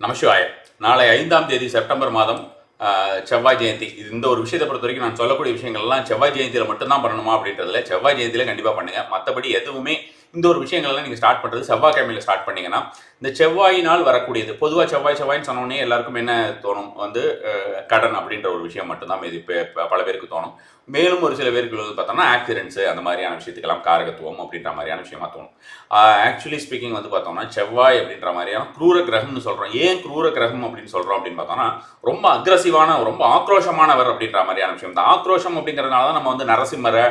நமசிவாய. நாளை ஐந்தாம் தேதி செப்டம்பர் மாதம் செவ்வாய் ஜெயந்தி. இது இந்த ஒரு விஷயத்தை பொறுத்த வரைக்கும் நான் சொல்லக்கூடிய விஷயங்கள்லாம் செவ்வாய் ஜெயந்தியில் மட்டும்தான் பண்ணணுமா அப்படின்றதுல செவ்வாய் ஜெயந்தியில் கண்டிப்பாக பண்ணுங்கள் மற்றபடி எதுவுமே இந்த ஒரு விஷயங்கள்லாம் நீங்கள் ஸ்டார்ட் பண்ணுறது செவ்வாய்க்கிழமையில் ஸ்டார்ட் பண்ணீங்கன்னா இந்த செவ்வாயினால் வரக்கூடியது. பொதுவாக செவ்வாய் செவ்வாயின்னு சொன்னோடனே எல்லாருக்கும் என்ன தோணும்? வந்து கடன் அப்படின்ற ஒரு விஷயம் மட்டும்தான் இது பல பேருக்கு தோணும். மேலும் ஒரு சில பேருக்கு வந்து பார்த்தோம்னா ஆக்சிடென்ட்ஸு அந்த மாதிரியான விஷயத்துக்கெல்லாம் காரகத்துவம் அப்படின்ற மாதிரியான விஷயமா தோணும். ஆக்சுவலி ஸ்பீக்கிங் வந்து பார்த்தோம்னா செவ்வாய் அப்படின்ற மாதிரியான குரூர கிரகம்னு சொல்கிறோம் ஏன் குரூர கிரகம் அப்படின்னு சொல்கிறோம் அப்படின்னு பார்த்தோம்னா ரொம்ப அக்ரஸிவான ரொம்ப ஆக்ரோஷமானவர் அப்படின்ற மாதிரியான விஷயம். இந்த ஆக்ரோஷம் அப்படிங்கிறதுனால தான் நம்ம வந்து நரசிம்மரை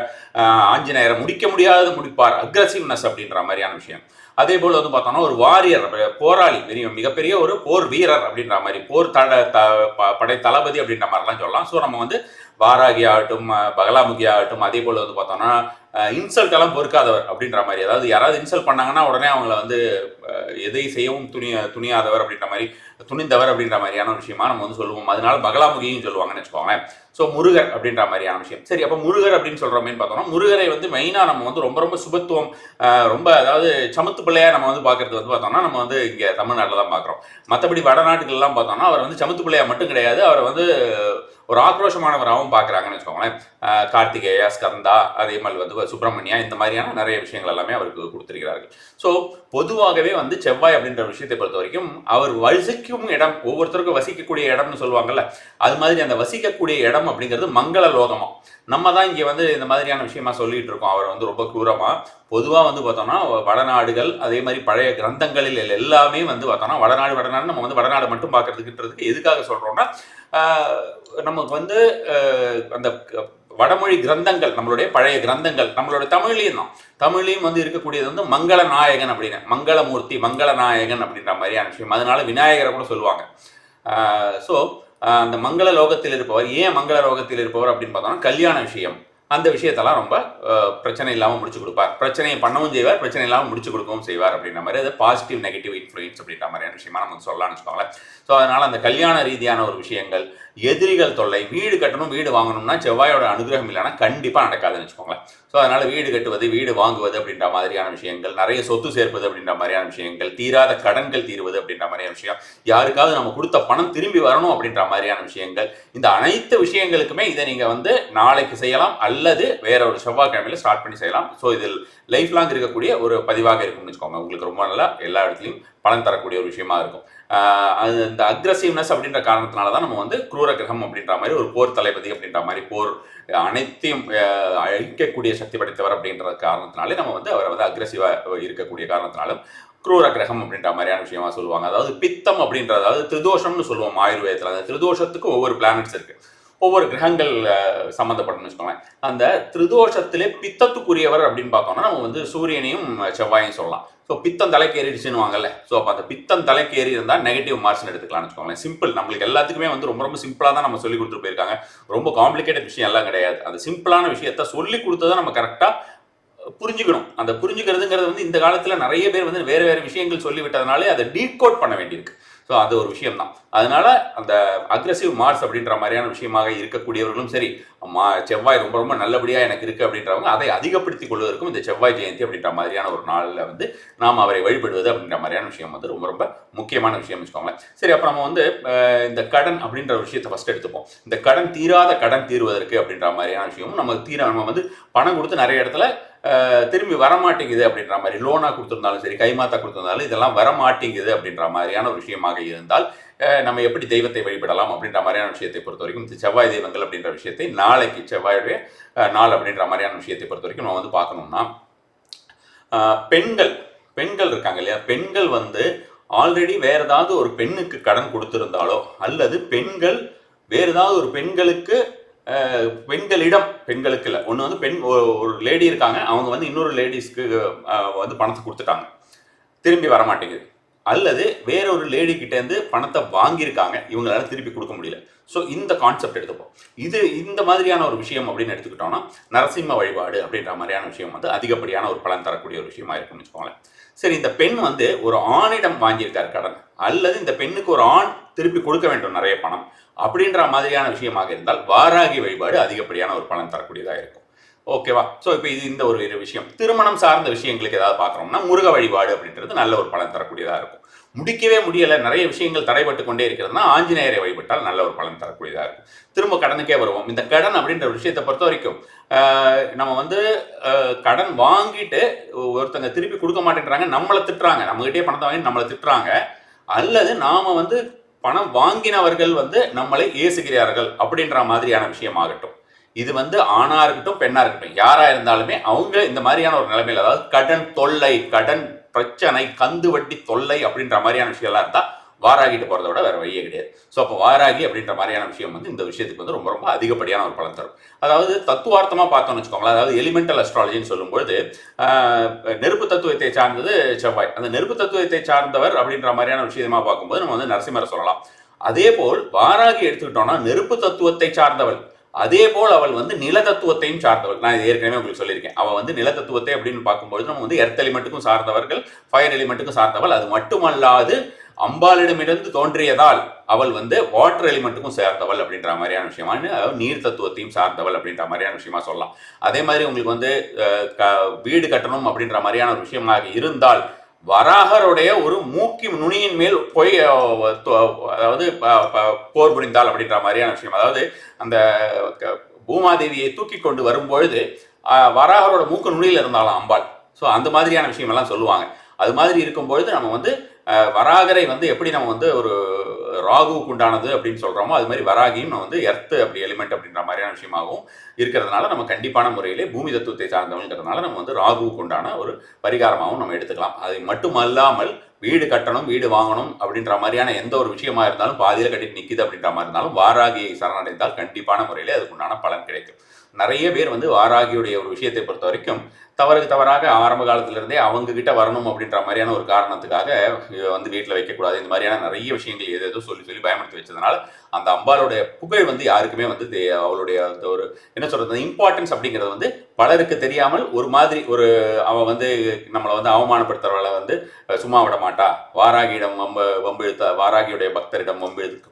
ஆஞ்சநேயரை முடிக்க முடியாத முடிப்பார். அக்ரஸிவ்னஸ் அப்படின்ற மாதிரியான விஷயம். அதே போல் வந்து பார்த்தோம்னா ஒரு வாரியர் போராளி பெரிய மிகப்பெரிய ஒரு போர் வீரர் அப்படின்ற மாதிரி போர் தட த ப- படை தளபதி அப்படின்ற மாதிரிலாம் சொல்லலாம். ஸோ நம்ம வந்து வாராகி ஆகட்டும் பகலாமுகி ஆகட்டும் அதே போல் வந்து பார்த்தோம்னா இன்சல்ட் எல்லாம் பொறுக்காதவர் அப்படின்ற மாதிரி அதாவது யாராவது இன்சல்ட் பண்ணாங்கன்னா உடனே அவங்கள வந்து எதை செய்யவும் துணிய துணியாதவர் அப்படின்ற மாதிரி துணிந்தவர் அப்படின்ற மாதிரியான விஷயமா நம்ம வந்து சொல்லுவோம். அதனால பகலாமுகியும் சொல்லுவாங்கன்னு வச்சுக்கோங்களேன். ஸோ முருகர் அப்படின்ற மாதிரியான விஷயம். சரி அப்போ முருகர் அப்படின்னு சொல்கிறோமேன்னு பார்த்தோம்னா முருகரை வந்து மெயினாக நம்ம வந்து ரொம்ப ரொம்ப சுபத்துவம் ரொம்ப அதாவது சமத்து பிள்ளையாக நம்ம வந்து பார்க்கறது வந்து பார்த்தோம்னா நம்ம வந்து இங்கே தமிழ்நாட்டில் தான் பார்க்குறோம். மற்றபடி வடநாட்டுகள்லாம் பார்த்தோம்னா அவர் வந்து சமத்து பிள்ளையாக மட்டும் கிடையாது அவர் வந்து ஒரு ஆக்ரோஷமானவராகவும் பார்க்குறாங்கன்னு வச்சுக்கோங்களேன். கார்த்திகேயா ஸ்கந்தா அதே மாதிரி வந்து சுப்பிரமணியா இந்த மாதிரியான நிறைய விஷயங்கள் எல்லாமே அவருக்கு கொடுத்துருக்கிறார்கள். ஸோ பொதுவாகவே வந்து செவ்வாய் அப்படின்ற விஷயத்தை பொறுத்த வரைக்கும் அவர் வசிக்கும் இடம் ஒவ்வொருத்தருக்கும் வசிக்கக்கூடிய இடம்னு சொல்லுவாங்கல்ல அது மாதிரி அந்த வசிக்கக்கூடிய இடம் அப்படிங்கிறது மங்கள லோகமாக நம்ம தான் இங்கே வந்து இந்த மாதிரியான விஷயமா சொல்லிட்டு இருக்கோம். அவர் வந்து ரொம்ப கிரூரமா பொதுவாக வந்து பார்த்தோம்னா வடநாடுகள் அதே மாதிரி பழைய கிரந்தங்களில் எல்லாமே வந்து பார்த்தோம்னா வடநாடு வடநாடு நம்ம வந்து வடநாடு மட்டும் பார்க்கறதுக்குன்றதுக்கு எதுக்காக சொல்கிறோம்னா நமக்கு வந்து அந்த வடமொழி கிரந்தங்கள் நம்மளுடைய பழைய கிரந்தங்கள் நம்மளோட தமிழ்லையும் தான். தமிழ்லையும் வந்து இருக்கக்கூடியது வந்து மங்கள நாயகன் அப்படின்னு. மங்களமூர்த்தி மங்கள நாயகன் அப்படின்ற மாதிரியான விஷயம். அதனால விநாயகரை கூட சொல்லுவாங்க. ஸோ அந்த மங்கள லோகத்தில் இருப்பவர் ஏன் மங்கள லோகத்தில் இருப்பவர் அப்படின்னு பார்த்தோம்னா கல்யாண விஷயம். அந்த விஷயத்தெல்லாம் ரொம்ப பிரச்சனை இல்லாமல் முடிச்சு கொடுப்பார். பிரச்சனையை பண்ணவும் செய்வார் பிரச்சனை இல்லாமல் முடிச்சு கொடுக்கவும் செய்வார் அப்படின்ற மாதிரி. அது பாசிட்டிவ் நெகட்டிவ் இன்ஃப்ளூயன்ஸ் அப்படின்ற மாதிரியான விஷயமா நம்ம சொல்லலாம்னு வச்சுக்கோங்களேன். ஸோ அதனால் அந்த கல்யாண ரீதியான ஒரு விஷயங்கள் எதிரிகள் தொல்லை வீடு கட்டணும் வீடு வாங்கணும்னா செவ்வாயோட அனுகிரகம் இல்லைன்னா கண்டிப்பாக நடக்காதுன்னு வச்சுக்கோங்களேன். ஸோ அதனால் வீடு கட்டுவது வீடு வாங்குவது அப்படின்ற மாதிரியான விஷயங்கள் நிறைய சொத்து சேர்ப்பது அப்படின்ற மாதிரியான விஷயங்கள் தீராத கடன்கள் தீர்வது அப்படின்ற மாதிரியான விஷயம் யாருக்காவது நம்ம கொடுத்த பணம் திரும்பி வரணும் அப்படின்ற மாதிரியான விஷயங்கள் இந்த அனைத்து விஷயங்களுக்குமே இதை நீங்கள் வந்து நாளைக்கு செய்யலாம் அல்லது வேற ஒரு செவ்வாய்க்கிழமையில் ஸ்டார்ட் பண்ணி செய்யலாம். ஸோ இதில் லைஃப் லாங் இருக்கக்கூடிய ஒரு பதிவாக இருக்கும்னு வச்சுக்கோங்க. உங்களுக்கு ரொம்ப நல்லா எல்லா இடத்துலையும் பலன் தரக்கூடிய ஒரு விஷயமா இருக்கும். அது இந்த அக்ரஸிவ்னஸ் அப்படின்ற காரணத்தினால தான் நம்ம வந்து குரூர கிரகம் அப்படின்ற மாதிரி ஒரு போர் தளபதி அப்படின்ற மாதிரி போர் அனைத்தையும் அழிக்கக்கூடிய சக்தி படைத்தவர் அப்படின்ற காரணத்தினாலே நம்ம வந்து அவரை வந்து அக்ரஸிவாக இருக்கக்கூடிய காரணத்தினாலும் குரூர கிரகம் அப்படின்ற மாதிரியான விஷயமா சொல்லுவாங்க. அதாவது பித்தம் அப்படின்றது அதாவது திரிதோஷம்னு சொல்லுவோம் ஆயுர்வேதத்தில். அந்த திரிதோஷத்துக்கு ஒவ்வொரு பிளானட்ஸ் இருக்குது ஒவ்வொரு கிரகங்கள் அஹ், வச்சுக்கோங்களேன். அந்த திரிதோஷத்திலே பித்தத்துக்குரியவர் அப்படின்னு பார்த்தோம்னா நம்ம வந்து சூரியனையும் செவ்வாயும் சொல்லலாம். ஸோ பித்தம் தலைக்கேறிடுச்சுன்னு வாங்கல்ல ஸோ அப்போ அந்த பித்தம் தலைக்கேறி இருந்தால் நெகட்டிவ் மார்க்ஸ்னு எடுத்துக்கலாம்னு வச்சுக்கோங்களேன். சிம்பிள் நம்மளுக்கு எல்லாத்துக்குமே வந்து ரொம்ப ரொம்ப சிம்பிளாக தான் நம்ம சொல்லி கொடுத்துட்டு போயிருக்காங்க. ரொம்ப காம்ப்ளிகேட்டட் விஷயம் எல்லாம் கிடையாது. அந்த சிம்பிளான விஷயத்த சொல்லி கொடுத்ததை நம்ம கரெக்டாக புரிஞ்சுக்கணும். அந்த புரிஞ்சுக்கிறதுங்கிறது வந்து இந்த காலத்தில் நிறைய பேர் வந்து வேறு வேறு விஷயங்கள் சொல்லி விட்டதுனாலே அதை டீகோட் பண்ண வேண்டியிருக்கு. ஸோ அது ஒரு விஷயம் தான் அதனால அந்த அக்ரஸிவ் மார்ஸ் அப்படின்ற மாதிரியான விஷயமாக இருக்கக்கூடியவர்களும் சரி மா செவ்வாய் ரொம்ப ரொம்ப நல்லபடியாக எனக்கு இருக்குது அப்படின்றவங்க அதை அதிகப்படுத்திக் கொள்வதற்கும் இந்த செவ்வாய் ஜெயந்தி அப்படின்ற மாதிரியான ஒரு நாளில் வந்து நாம் அவரை வழிபடுவது அப்படின்ற மாதிரியான விஷயம் வந்து ரொம்ப ரொம்ப முக்கியமான விஷயம் வச்சுக்கோங்களேன். சரி அப்போ நம்ம வந்து இந்த கடன் அப்படின்ற ஒரு விஷயத்தை ஃபஸ்ட் எடுத்துப்போம். இந்த கடன் தீராத கடன் தீர்வதற்கு அப்படின்ற மாதிரியான விஷயமும் நம்ம தீர நம்ம வந்து பணம் கொடுத்து நிறைய இடத்துல திரும்பி வரமாட்டேங்குது அப்படின்ற மாதிரி லோனாக கொடுத்துருந்தாலும் சரி கைமாத்தா கொடுத்துருந்தாலும் இதெல்லாம் வரமாட்டேங்குது அப்படின்ற மாதிரியான ஒரு விஷயமாக இருந்தால் நம்ம எப்படி தெய்வத்தை வழிபடலாம் அப்படின்ற மாதிரியான விஷயத்தை பொறுத்த வரைக்கும் இந்த செவ்வாய் தெய்வங்கள் அப்படின்ற விஷயத்தை நாளைக்கு செவ்வாயுடைய நாள் அப்படின்ற மாதிரியான விஷயத்தை பொறுத்த வரைக்கும் நம்ம வந்து பார்க்கணும்னா பெண்கள் பெண்கள் இருக்காங்க இல்லையா? பெண்கள் வந்து ஆல்ரெடி வேறு ஏதாவது ஒரு பெண்ணுக்கு கடன் கொடுத்துருந்தாலோ அல்லது பெண்கள் வேறு ஏதாவது ஒரு பெண்களுக்கு பெண்களிடம் பெண்களுக்கு இல்லை. ஒன்று வந்து பெண் ஒரு- ஒரு லேடி இருக்காங்க. அவங்க வந்து இன்னொரு லேடிஸ்க்கு வந்து பணத்தை கொடுத்துட்டாங்க. திரும்பி வர மாட்டேங்குது அல்லது வேற ஒரு லேடி கிட்டேருந்து பணத்தை வாங்கியிருக்காங்க. இவங்களால திருப்பி கொடுக்க முடியல. ஸோ இந்த கான்செப்ட் எடுத்துப்போம். இது இந்த மாதிரியான ஒரு விஷயம் அப்படின்னு எடுத்துக்கிட்டோம்னா நரசிம்ம வழிபாடு அப்படின்ற மாதிரியான விஷயம் வந்து அதிகப்படியான ஒரு பலன் தரக்கூடிய ஒரு விஷயமா இருக்கும்னு வச்சுக்கோங்களேன். சரி இந்த பெண் வந்து ஒரு ஆணிடம் வாங்கியிருக்காரு கடன். அல்லது இந்த பெண்ணுக்கு ஒரு ஆண் திருப்பி கொடுக்க வேண்டும் நிறைய பணம். அப்படின்ற மாதிரியான விஷயமாக இருந்தால் வாராகி வழிபாடு அதிகப்படியான ஒரு பலன் தரக்கூடியதாக இருக்கும். ஓகேவா? ஸோ இப்போ இது இந்த ஒரு விஷயம். திருமணம் சார்ந்த விஷயங்களுக்கு ஏதாவது பார்க்குறோம்னா முருக வழிபாடு அப்படின்றது நல்ல ஒரு பலன் தரக்கூடியதாக இருக்கும். முடிக்கவே முடியலை. நிறைய விஷயங்கள் தடைபட்டு கொண்டே இருக்கிறதுனா ஆஞ்சநேயரை வழிபட்டால் நல்ல ஒரு பலன் தரக்கூடியதாக இருக்கும். திரும்ப கடனுக்கே வருவோம். இந்த கடன் அப்படின்ற விஷயத்தை பொறுத்த வரைக்கும் நம்ம வந்து கடன் வாங்கிட்டு ஒருத்தங்க திருப்பி கொடுக்க மாட்டேன்றாங்க நம்மளை திட்டுறாங்க. நம்மகிட்டே பணத்தை வாங்கி நம்மளை திட்டுறாங்க. அல்லது நாம் வந்து பணம் வாங்கினவர்கள் வந்து நம்மளை ஏசுகிறார்கள் அப்படின்ற மாதிரியான விஷயமாகட்டும். இது வந்து ஆணாக இருக்கட்டும் பெண்ணாக இருக்கட்டும் யாராக இருந்தாலுமே அவங்க இந்த மாதிரியான ஒரு நிலைமையில் அதாவது கடன் தொல்லை கடன் பிரச்சனை கந்து வட்டி தொல்லை அப்படின்ற மாதிரியான விஷயம்லாம் இருந்தால் வாராகிட்டு போகிறத விட வேறு வழியே கிடையாது. ஸோ அப்போ வாராகி அப்படின்ற மாதிரியான விஷயம் வந்து இந்த விஷயத்துக்கு வந்து ரொம்ப ரொம்ப அதிகப்படியான ஒரு பலன் தரும். அதாவது தத்துவார்த்தமாக பார்த்தோம்னு வச்சுக்கோங்களேன். அதாவது எலிமெண்டல் அஸ்ட்ராலஜின்னு சொல்லும்பொழுது நெருப்பு தத்துவத்தை சார்ந்தது செவ்வாய். அந்த நெருப்பு தத்துவத்தை சார்ந்தவர் அப்படின்ற மாதிரியான விஷயமா பார்க்கும்போது நம்ம வந்து நரசிம்மரை சொல்லலாம். அதே போல் வாராகி எடுத்துக்கிட்டோம்னா நெருப்பு தத்துவத்தை சார்ந்தவர் அதே போல் அவள் வந்து நிலத்தத்துவத்தையும் சார்ந்தவள் நான் ஏற்கனவே உங்களுக்கு சொல்லியிருக்கேன். அவள் வந்து நிலத்தத்துவத்தை அப்படின்னு பார்க்கும்பொழுது நம்ம வந்து எர்த் எலிமெண்ட்டுக்கும் சார்ந்தவர்கள் ஃபயர் எலிமெண்ட்டுக்கும் சார்ந்தவள். அது மட்டுமல்லாது அம்பாளிடமிருந்து தோன்றியதால் அவள் வந்து வாட்டர் எலிமெண்ட்டுக்கும் சேர்ந்தவள் அப்படின்ற மாதிரியான விஷயமான அதாவது நீர் தத்துவத்தையும் சார்ந்தவள் அப்படின்ற மாதிரியான விஷயமா சொல்லலாம். அதே மாதிரி உங்களுக்கு வந்து க- வீடு கட்டணும் அப்படின்ற மாதிரியான ஒரு விஷயமாக இருந்தால் வராகருடைய ஒரு மூக்கி நுனியின் மேல் போய் அதாவது ப- ப- போர் புரிந்தால் அப்படின்ற மாதிரியான விஷயம். அதாவது அந்த க- பூமாதேவியை தூக்கி கொண்டு வரும்பொழுது வராகரோட மூக்கு நுனியில் இருந்தாலும் அம்பாள். ஸோ அந்த மாதிரியான விஷயமெல்லாம் சொல்லுவாங்க. அது மாதிரி இருக்கும்பொழுது நம்ம வந்து வராகரை வந்து எப்படி நம்ம வந்து ஒரு ராகுவுக்கு உண்டானது அப்படின்னு சொல்கிறோமோ அது மாதிரி வராகியும் நம்ம வந்து எர்த்து அப்படி எலிமெண்ட் அப்படின்ற மாதிரியான விஷயமாகவும் இருக்கிறதுனால நம்ம கண்டிப்பான முறையிலே பூமி தத்துவத்தை சார்ந்தவங்கிறதுனால நம்ம வந்து ராகுவுக்கு உண்டான ஒரு பரிகாரமாகவும் நம்ம எடுத்துக்கலாம். அது மட்டுமல்லாமல் வீடு கட்டணும் வீடு வாங்கணும் அப்படின்ற மாதிரியான எந்த ஒரு விஷயமா இருந்தாலும் பாதியில் கட்டிட்டு நிற்கிது அப்படின்ற மாதிரி இருந்தாலும் வாராகியை சரணடைந்தால் கண்டிப்பான முறையிலே அதுக்குண்டான பலன் கிடைக்கும். நிறைய பேர் வந்து வாராகியுடைய ஒரு விஷயத்தை பொறுத்த வரைக்கும் தவறுக்கு தவறாக ஆரம்ப காலத்திலிருந்தே அவங்க கிட்ட வரணும் அப்படின்ற மாதிரியான ஒரு காரணத்துக்காக வந்து வீட்டில் வைக்கக்கூடாது. இந்த மாதிரியான நிறைய விஷயங்கள் எது எதோ சொல்லி சொல்லி பயமுறுத்தி வச்சதுனால அந்த அம்பாளுடைய புகழ் வந்து யாருக்குமே வந்து அவளுடைய அந்த ஒரு என்ன சொல்கிறது இம்பார்ட்டன்ஸ் அப்படிங்கிறது வந்து பலருக்கு தெரியாமல் ஒரு மாதிரி ஒரு அவன் வந்து நம்மளை வந்து அவமானப்படுத்துறவளை வந்து சும்மா விட மாட்டா. வாராகியிடம் வம்பு வம்பு வாராகியுடைய பக்தரிடம் வம்பு இழுக்க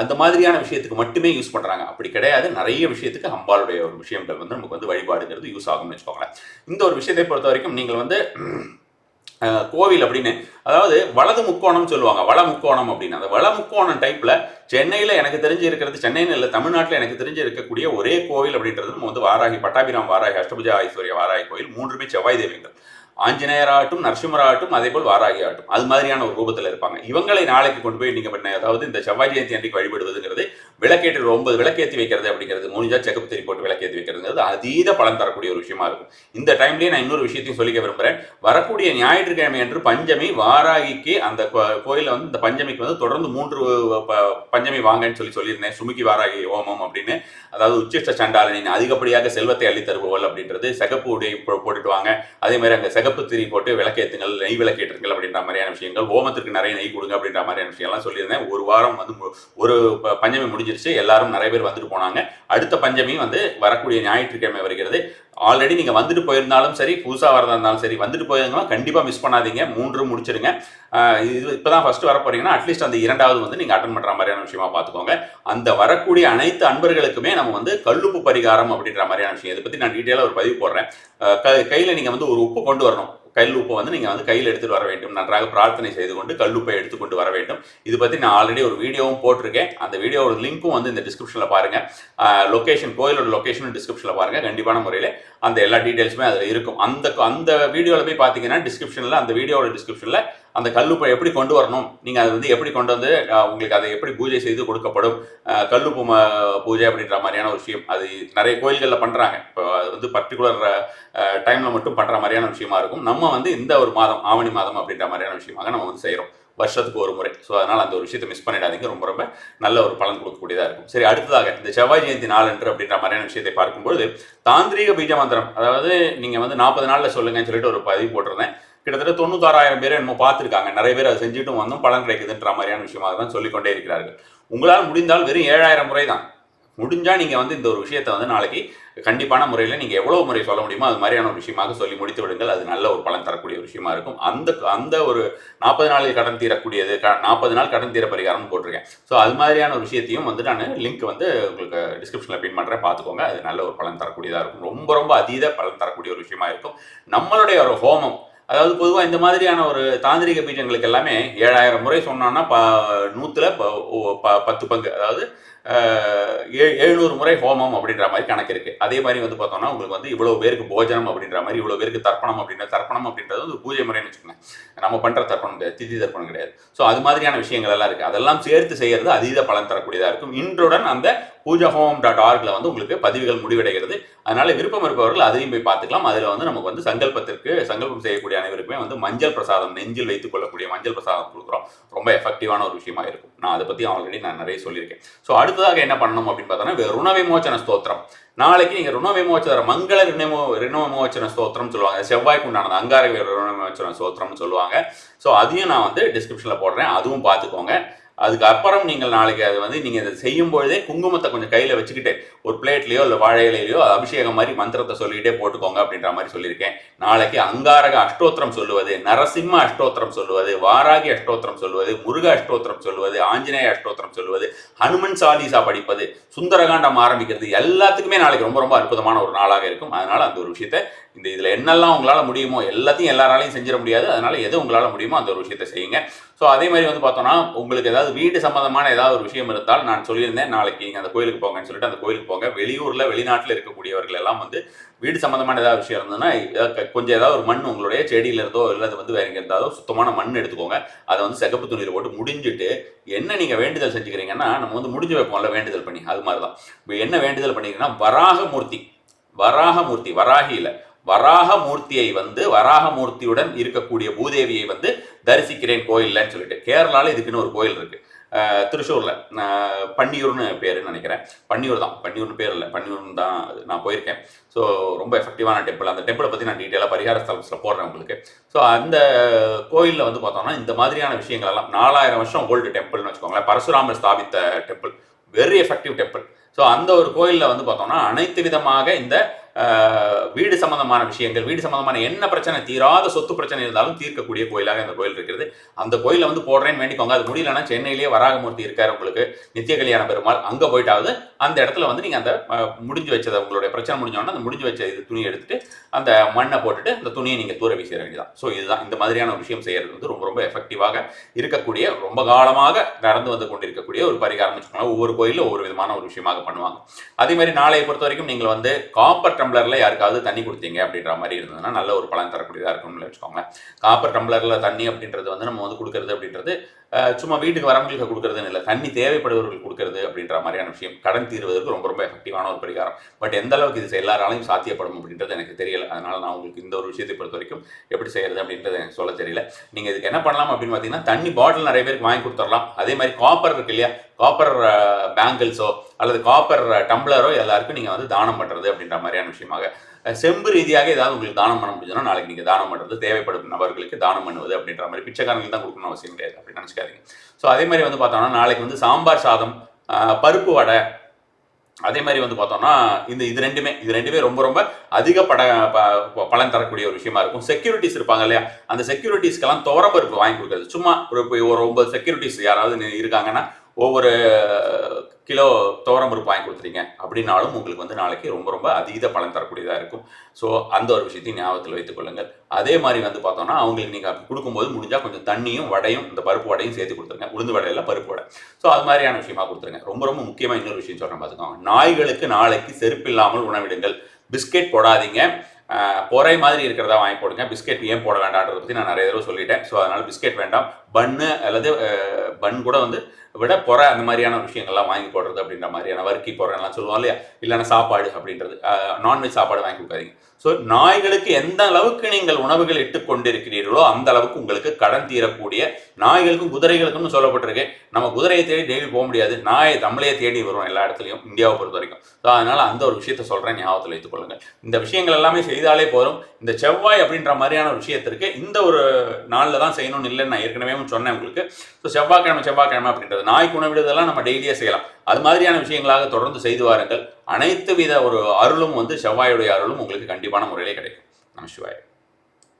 அந்த மாதிரியான விஷயத்துக்கு மட்டுமே யூஸ் பண்ணுறாங்க அப்படி கிடையாது. நிறைய விஷயத்துக்கு அம்பாளுடைய ஒரு விஷயங்கள் வந்து நமக்கு வந்து வழிபாடுங்கிறது யூஸ் ஆகும்னு வச்சுக்கோங்களேன். இந்த ஒரு விஷயத்தை பொறுத்த வரைக்கும் நீங்கள் வந்து கோவில் அப்படின்னு அதாவது வலது முக்கோணம் சொல்லுவாங்க. வள முக்கோணம் அப்படின்னு. அந்த வள முக்கோணம் டைப்பில் சென்னையில் எனக்கு தெரிஞ்சு இருக்கிறது சென்னையில் இல்லை தமிழ்நாட்டில் எனக்கு தெரிஞ்சு இருக்கக்கூடிய ஒரே கோவில் அப்படின்றது நம்ம வந்து வாராகி பட்டாபிராம் வாராகி அஷ்டபுஜா ஐஸ்வர்ய வாராகி கோயில் மூன்றுமே செவ்வாய் தெய்வங்கள் ஆஞ்சநேயராகட்டும் நரசிம்மராகட்டும் அதே போல் வாராகி ஆகட்டும் அது மாதிரியான ஒரு ரூபத்தில் இருப்பாங்க. இவங்களை நாளைக்கு கொண்டு போய் நீங்கள் பண்ண அதாவது இந்த செவ்வாய் ஜெயந்தி அன்றைக்கு வழிபடுவதுங்கிறது விளக்கேற்றி ஒன்பது விளக்கேற்றி வைக்கிறது அப்படிங்கிறது முடிஞ்சா செக்கப் திரி போட்டு விளக்கேற்றி வைக்கிறதுங்கிறது அதீத பலன் தரக்கூடிய ஒரு விஷயமா இருக்கும். இந்த டைம்லேயே நான் இன்னொரு விஷயத்தையும் சொல்லிக்க விரும்புகிறேன் வரக்கூடிய ஞாயிற்றுக்கிழமை அன்று பஞ்சமி வாராகிக்கு அந்த கோயிலில் வந்து இந்த பஞ்சமிக்கு வந்து தொடர்ந்து மூன்று ப- பஞ்சமி வாங்கன்னு சொல்லி சொல்லியிருந்தேன். சுமுகி வாராகி ஓமம் அப்படின்னு. அதாவது உச்சிஷ்ட சண்டாளனின் அதிகப்படியாக செல்வத்தை அள்ளி தருபவள் அப்படின்றது சிகப்பு உடை போட்டுட்டு வாங்க. அதே மாதிரி அங்கே சிகப்பு திரி போட்டு விளக்கேத்துங்கள் நெய் விளக்கேற்றுங்கள் அப்படின்ற மாதிரியான விஷயங்கள். ஓமத்திற்கு நிறைய நெய் கொடுங்க அப்படின்ற மாதிரியான விஷயம்லாம் சொல்லியிருந்தேன். ஒரு வாரம் வந்து ஒரு ப- பஞ்சமி முடிஞ்சிருச்சு. எல்லாரும் நிறைய பேர் வந்துட்டு போனாங்க. அடுத்த பஞ்சமி வந்து வரக்கூடிய ஞாயிற்றுக்கிழமை வருகிறது. ஆல்ரெடி நீங்கள் வந்துட்டு போயிருந்தாலும் சரி புதுசாக வரதா இருந்தாலும் சரி வந்துட்டு போயிருந்தாலும் கண்டிப்பாக மிஸ் பண்ணாதீங்க. மூன்று முடிச்சிருங்க. இது இப்போ தான் ஃபஸ்ட்டு வர போகிறீங்கன்னா அட்லீஸ்ட் அந்த இரண்டாவது வந்து நீங்கள் அட்டன் பண்ணுற மாதிரியான விஷயமா பார்த்துக்கோங்க அந்த வரக்கூடிய அனைத்து அன்பர்களுக்குமே நம்ம வந்து கல்லுப்பு பரிகாரம் அப்படின்ற மாதிரியான விஷயம். இதை பற்றி நான் டீட்டெயிலாக ஒரு பதிவு போடுறேன். க கையில் நீங்கள் வந்து ஒரு உப்பு கொண்டு வரணும். கல் வந்து நீங்கள் வந்து கையில் எடுத்துகிட்டு வர வேண்டும். நன்றாக பிரார்த்தனை செய்து கொண்டு கல்லுப்பை எடுத்துக்கொண்டு வர வேண்டும். இது பற்றி நான் ஆல்ரெடி ஒரு வீடியோவும் போட்டிருக்கேன். அந்த வீடியோவோட லிங்க்கும் வந்து இந்த டிஸ்கிரிப்ஷனில் பாருங்கள் லொகேஷன் கோயிலோட லொக்கேஷனும் டிஸ்கிரிப்ஷனில் பாருங்கள் கண்டிப்பான முறையில் அந்த எல்லா டீட்டெயில்ஸுமே அதில் இருக்கும். அந்த அந்த வீடியோவில் போய் பார்த்தீங்கன்னா டிஸ்கிரிப்ஷனில் அந்த வீடியோட டிஸ்கிரிப்ஷனில் அந்த கல்லுப்பை எப்படி கொண்டு வரணும்? நீங்கள் அதை வந்து எப்படி கொண்டு வந்து உங்களுக்கு அதை எப்படி பூஜை செய்து கொடுக்கப்படும்? கல்லுப்பு ம- பூஜை அப்படின்ற மாதிரியான ஒரு விஷயம். அது நிறைய கோயில்களில் பண்ணுறாங்க இப்போ அது வந்து பர்டிகுலர் டைமில் மட்டும் பண்ணுற மாதிரியான விஷயமா இருக்கும். நம்ம வந்து இந்த ஒரு மாதம் ஆவணி மாதம் அப்படின்ற மாதிரியான விஷயமாக நம்ம வந்து செய்கிறோம் வருஷத்துக்கு ஒரு முறை. ஸோ அதனால் அந்த ஒரு விஷயத்தை மிஸ் பண்ணிடாதீங்க. ரொம்ப ரொம்ப நல்ல ஒரு பலன் கொடுக்கக்கூடியதாக இருக்கும். சரி அடுத்ததாக இந்த செவ்வாய் ஜெயந்தி நாளன்று அப்படின்ற மாதிரியான விஷயத்தை பார்க்கும்போது தாந்திரீக பீஜ மந்திரம். அதாவது நீங்கள் வந்து நாற்பது நாளில் சொல்லுங்கன்னு சொல்லிட்டு ஒரு பதிவு போட்டிருந்தேன். கிட்டத்தட்ட தொண்ணூத்தாறாயிரம் பேர் என்னமோ பார்த்துருக்காங்க. நிறைய பேர் அதை செஞ்சுட்டும் வந்தும் பலன் கிடைக்குதுன்ற மாதிரியான விஷயமாக தான் சொல்லிக்கொண்டே இருக்கிறார்கள். உங்களால் முடிந்தால் வெறும் ஏழாயிரம் முறை தான் முடிஞ்சால் நீங்கள் வந்து இந்த ஒரு விஷயத்தை வந்து நாளைக்கு கண்டிப்பான முறையில் நீங்கள் எவ்வளோ முறை சொல்ல முடியுமோ அது மாதிரியான ஒரு விஷயமாக சொல்லி முடித்து விடுங்கள். அது நல்ல ஒரு பலன் தரக்கூடிய ஒரு விஷயமா இருக்கும். அந்த அந்த ஒரு நாற்பது நாளில் கடன் தீரக்கூடியது நாற்பது நாள் கடன் தீர பரிகாரம் போட்டிருக்கேன். ஸோ அது மாதிரியான ஒரு விஷயத்தையும் வந்து நான் லிங்க் வந்து உங்களுக்கு டிஸ்கிரிப்ஷனில் பின் பண்ணுறேன் பார்த்துக்கோங்க. அது நல்ல ஒரு பலன் தரக்கூடியதாக இருக்கும். ரொம்ப ரொம்ப அதீத பலன் தரக்கூடிய ஒரு விஷயமா இருக்கும். நம்மளுடைய ஒரு ஹோமம் அதாவது பொதுவாக இந்த மாதிரியான ஒரு தாந்திரிக பீஜங்களுக்கு எல்லாமே ஏழாயிரம் முறை சொன்னான்னா ப நூற்றில் பத்து பங்கு. அதாவது ஏ- எழுநூறு முறை ஹோமம் அப்படின்ற மாதிரி கணக்கு இருக்கு. அதே மாதிரி வந்து பார்த்தோம்னா உங்களுக்கு வந்து இவ்வளவு பேருக்கு போஜனம் அப்படின்ற மாதிரி இவ்வளவு பேருக்கு தர்ப்பணம் அப்படின்ற தர்ப்பணம் அப்படின்றது வந்து பூஜை முறைன்னு வச்சுக்கோங்க நம்ம பண்ற தர்ப்பணம் கிடையாது திதி தர்ப்பணம் கிடையாது. ஸோ அது மாதிரியான விஷயங்கள் எல்லாம் இருக்கு. அதெல்லாம் சேர்த்து செய்யறது அதீத பலன் தரக்கூடியதாக இருக்கும். இன்றுடன் அந்த பூஜா ஹோம் டாட் ஆர்கில் வந்து உங்களுக்கு பதிவுகள் முடிவடைகிறது. அதனால விருப்பம் இருப்பவர்கள் அதையும் போய் பார்த்துக்கலாம். அதில் வந்து நமக்கு வந்து சங்கல்பத்திற்கு சங்கல்பம் செய்யக்கூடிய அனைவருக்குமே வந்து மஞ்சள் பிரசாதம் நெஞ்சில் வைத்துக் கொள்ளக்கூடிய மஞ்சள் பிரசாதம் கொடுக்குறோம். ரொம்ப எஃபெக்டிவான ஒரு விஷயமா இருக்கும். நான் அதை பற்றி ஆல்ரெடி நான் நிறைய சொல்லியிருக்கேன். ஸோ அடுத்ததாக என்ன பண்ணணும் அப்படின்னு பார்த்தோன்னா ருண விமோச்சன ஸ்தோத்திரம். நாளைக்கு நீங்கள் ருண விமோச்சன மங்கள ரிணமோ ரிண விமோச்சன ஸ்தோத்திரம் சொல்லுவாங்க. செவ்வாய்க்கு உண்டானது அங்காரக ருண விமோச்சன ஸ்தோத்திரம்னு சொல்லுவாங்க. ஸோ அதையும் நான் வந்து டிஸ்கிரிப்ஷனில் போடுறேன். அதுவும் பார்த்துக்கோங்க. அதுக்கு அப்புறம் நீங்கள் நாளைக்கு அது வந்து நீங்கள் இதை செய்யும் பொழுதே குங்குமத்தை கொஞ்சம் கையில் வச்சுக்கிட்டு ஒரு பிளேட்லேயோ இல்லை வாழை இலையிலையோ அபிஷேகம் மாதிரி மந்திரத்தை சொல்லிக்கிட்டே போட்டுக்கோங்க அப்படின்ற மாதிரி சொல்லியிருக்கேன். நாளைக்கு அங்காரக அஷ்டோத்திரம் சொல்லுவது நரசிம்ம அஷ்டோத்திரம் சொல்லுவது வாராகி அஷ்டோத்திரம் சொல்லுவது முருக அஷ்டோத்திரம் சொல்லுவது ஆஞ்சநேய அஷ்டோத்திரம் சொல்லுவது ஹனுமன் சாலிசா படிப்பது சுந்தரகாண்டம் ஆரம்பிக்கிறது எல்லாத்துக்குமே நாளைக்கு ரொம்ப ரொம்ப அற்புதமான ஒரு நாளாக இருக்கும். அதனால் அந்த ஒரு விஷயத்தை இந்த இதில் என்னெல்லாம் உங்களால் முடியுமோ எல்லாத்தையும் எல்லாராலையும் செஞ்சிட முடியாது. அதனால் எது உங்களால் முடியுமோ அந்த ஒரு விஷயத்தை செய்யுங்க. ஸோ அதே மாதிரி வந்து பார்த்தோம்னா உங்களுக்கு ஏதாவது வீடு சம்பந்தமான ஏதாவது ஒரு விஷயம் இருந்தால் நான் சொல்லியிருந்தேன் நாளைக்கு நீங்கள் அந்த கோயிலுக்கு போங்கன்னு சொல்லிட்டு அந்த கோயிலுக்கு போங்க. வெளியூரில் வெளிநாட்டில் இருக்கக்கூடியவர்கள் எல்லாம் வந்து வீடு சம்பந்தமான ஏதாவது விஷயம் இருந்ததுன்னா ஏதாவது கொஞ்சம் ஏதாவது ஒரு மண் உங்களுடைய செடியில இருந்தோ இல்லை அது வந்து வேற எங்கே இருந்தாலோ சுத்தமான மண் எடுத்துக்கோங்க. அதை வந்து சிகப்பு துணியில் போட்டு முடிஞ்சிட்டு என்ன நீங்கள் வேண்டுதல் செஞ்சுக்கிறீங்கன்னா நம்ம வந்து முடிஞ்சு வைப்போம்ல வேண்டுதல் பண்ணி. அது மாதிரி தான் இப்போ என்ன வேண்டுதல் பண்ணியிருக்கீன்னா வராக மூர்த்தி வராக மூர்த்தி வராகியில் வராகமூர்த்தியை வந்து வராகமூர்த்தியுடன் இருக்கக்கூடிய பூதேவியை வந்து தரிசிக்கிறேன் கோயில்லன்னு சொல்லிட்டு கேரளாவில் இதுக்குன்னு ஒரு கோயில் இருக்கு. திருச்சூரில் பன்னியூர்னு பேருன்னு நினைக்கிறேன். பன்னியூர் தான். பன்னியூர்னு பேர் இல்லை. பன்னியூர்னு தான் அது நான் போயிருக்கேன். ஸோ ரொம்ப எஃபெக்டிவான டெம்பிள் அந்த டெம்பிளை பற்றி நான் டீட்டெயிலாக பரிகார ஸ்தலத்தில் போடுறேன் உங்களுக்கு. ஸோ அந்த கோயிலில் வந்து பார்த்தோம்னா இந்த மாதிரியான விஷயங்கள் எல்லாம் நாலாயிரம் வருஷம் ஓல்டு டெம்பிள்னு வச்சுக்கோங்களேன். Parasuramar ஸ்தாபித்த temple very effective temple so அந்த ஒரு கோயிலில் வந்து பார்த்தோம்னா அனைத்து விதமாக இந்த வீடு சம்பந்தமான விஷயங்கள் வீடு சம்பந்தமான என்ன பிரச்சனை தீராத சொத்து பிரச்சனை இருந்தாலும் தீர்க்கக்கூடிய கோயிலாக இந்த கோயில் இருக்கிறது. அந்த கோயிலில் வந்து போடுறேன்னு வேண்டிக்கோங்க. அது முடியலன்னா சென்னையிலேயே வராகமூர்த்தி இருக்காரு உங்களுக்கு நித்திய கல்யாண பெருமாள். அங்கே போயிட்டாவது அந்த இடத்துல வந்து நீங்கள் அந்த முடிஞ்சு வச்சதை உங்களுடைய பிரச்சனை முடிஞ்சோன்னா அந்த முடிஞ்சு வச்ச இது துணியை எடுத்துட்டு அந்த மண்ணை போட்டுட்டு அந்த துணியை நீங்கள் தூர வீசிட வேண்டியதான் ஸோ இதுதான். இந்த மாதிரியான ஒரு விஷயம் செய்கிறது வந்து ரொம்ப ரொம்ப எஃபெக்டிவாக இருக்கக்கூடிய ரொம்ப காலமாக நடந்து வந்து கொண்டிருக்கக்கூடிய ஒரு பரிகாரம் வச்சுக்கோங்களேன். ஒவ்வொரு கோயிலும் ஒவ்வொரு விதமான ஒரு விஷயமாக பண்ணுவாங்க. அதே மாதிரி நாளையை பொறுத்த வரைக்கும் நீங்கள் வந்து காப்பர் டம்ளரில் யாருக்காவது தண்ணி கொடுத்தீங்க அப்படின்ற மாதிரி இருந்ததுன்னா நல்ல ஒரு பலன் தரக்கூடியதாக இருக்கும்னு வச்சுக்கோங்களேன். காப்பர் டம்ளரில் தண்ணி அப்படின்றது வந்து நம்ம வந்து கொடுக்கறது அப்படின்றது சும்மா வீட்டுக்கு வரவங்களுக்கு கொடுக்குறதுன்னு இல்லை. தண்ணி தேவைப்படுபவர்களுக்கு கொடுக்கறது அப்படின்ற மாதிரியான விஷயம் கடன் தீர்வதற்கு ரொம்ப ரொம்ப எஃபெக்டிவான ஒரு பரிகாரம். பட் எந்த அளவுக்கு இது எல்லாராலையும் சாத்தியப்படும் அப்படின்றது எனக்கு தெரியல. அதனால நான் உங்களுக்கு இந்த ஒரு விஷயத்தை பொறுத்த வரைக்கும் எப்படி செய்யறது அப்படின்றது எனக்கு சொல்ல தெரியல. நீங்கள் இதுக்கு என்ன பண்ணலாம் அப்படின்னு பார்த்தீங்கன்னா தண்ணி பாட்டில் நிறைய பேருக்கு வாங்கி கொடுத்துடலாம். அதே மாதிரி காப்பர் இருக்கு இல்லையா? காப்பர் பேங்கிள்ஸோ uh, அல்லது காப்பர் டம்ளரோ uh, எல்லாருக்கும் நீங்கள் வந்து தானம் பண்ணுறது அப்படின்ற மாதிரியான விஷயமாக. செம்பு ரீதியாக ஏதாவது உங்களுக்கு தானம் பண்ண முடிஞ்சதுன்னா நாளைக்கு நீங்கள் தானம் பண்ணுறது தேவைப்படும் நபர்களுக்கு தானம் பண்ணுவது அப்படின்ற மாதிரி பிச்சைக்காரங்களுக்கு தான் கொடுக்கணும் அவசியம் கிடையாது அப்படின்னு நினச்சிக்காதீங்க. ஸோ அதே மாதிரி வந்து பார்த்தோம்னா நாளைக்கு வந்து சாம்பார் சாதம் பருப்பு வடை அதே மாதிரி வந்து பார்த்தோம்னா இந்த இது ரெண்டுமே இது ரெண்டுமே ரொம்ப ரொம்ப அதிக பட ப- பலன் தரக்கூடிய ஒரு விஷயமா இருக்கும். செக்யூரிட்டிஸ் இருப்பாங்க இல்லையா? அந்த செக்யூரிட்டிஸ்க்கெல்லாம் துவரப்பருப்பு வாங்கி கொடுக்குறது. சும்மா ஒரு இப்போ ஒரு ஒன்பது செக்யூரிட்டிஸ் யாராவது இருக்காங்கன்னா ஒவ்வொரு கிலோ துவரம் பருப்பு வாங்கி கொடுத்துறீங்க அப்படின்னாலும் உங்களுக்கு வந்து நாளைக்கு ரொம்ப ரொம்ப அதீத பலன் தரக்கூடியதாக இருக்கும். ஸோ அந்த ஒரு விஷயத்தையும் ஞாபகத்தில் வைத்துக் கொள்ளுங்கள். அதே மாதிரி வந்து பார்த்தோம்னா அவங்களுக்கு நீங்கள் கொடுக்கும்போது முடிஞ்சால் கொஞ்சம் தண்ணியும் வடையும் இந்த பருப்பு வடையும் சேர்த்து கொடுத்துருங்க. உளுந்து வடையில பருப்பு வடை. ஸோ அது மாதிரியான விஷயமா கொடுத்துருங்க. ரொம்ப ரொம்ப முக்கியமாக இன்னொரு விஷயம் சொல்கிறேன் பார்த்துக்கோங்க நாய்களுக்கு நாளைக்கு செருப்பில்லாமல் உணவிடுங்கள். பிஸ்கெட் போடாதீங்க. பொறை மாதிரி இருக்கிறதா வாங்கி போடுங்க. பிஸ்கெட் ஏன் போட வேண்டான்றதை பற்றி நான் நிறைய தடவை சொல்லிட்டேன். ஸோ அதனால் பிஸ்கெட் வேண்டாம். பன்னு அல்லது பன் கூட வந்து விட பொறை அந்த மாதிரியான விஷயங்கள்லாம் வாங்கி போடுறது அப்படின்ற மாதிரியான வர்க்கி பொறைலாம் சொல்லுவோம் இல்லையா? இல்லைன்னா சாப்பாடு அப்படின்றது நான்வெஜ் சாப்பாடு வாங்கி கொடுக்காதீங்க. ஸோ நாய்களுக்கு எந்த அளவுக்கு நீங்கள் உணவுகள் இட்டு கொண்டிருக்கிறீர்களோ அந்த அளவுக்கு உங்களுக்கு கடன் தீரக்கூடிய நாய்களுக்கும் குதிரைகளுக்கும் சொல்லப்பட்டிருக்கு. நம்ம குதிரையை தேடி டெய்லி போக முடியாது. நாயை தமிழையே தேடி வரும் எல்லா இடத்துலையும் இந்தியாவை பொறுத்த வரைக்கும். ஸோ அதனால் அந்த ஒரு விஷயத்த சொல்கிறேன் ஞாபகத்தில் வைத்துக்கொள்ளுங்கள் இந்த விஷயங்கள் எல்லாமே செய்தாலே போதும். இந்த செவ்வாய் அப்படின்ற மாதிரியான விஷயத்திற்கு இந்த ஒரு நாளில் தான் செய்யணும்னு இல்லைன்னு நான் ஏற்கனவே சொன்னேன் உங்களுக்கு. ஸோ செவ்வாய்க்கிழமை செவ்வாய்க்கிழமை அப்படின்றது நாய்க்கு உணவிடுதெல்லாம் நம்ம டெய்லியே செய்யலாம். அது மாதிரியான விஷயங்களாக தொடர்ந்து செய்து வாருங்கள். அனைத்து வித ஒரு அருளும் வந்து செவ்வாயுடைய அருளும் உங்களுக்கு கண்டிப்பான முறையிலே கிடைக்கும். நம சிவாயம்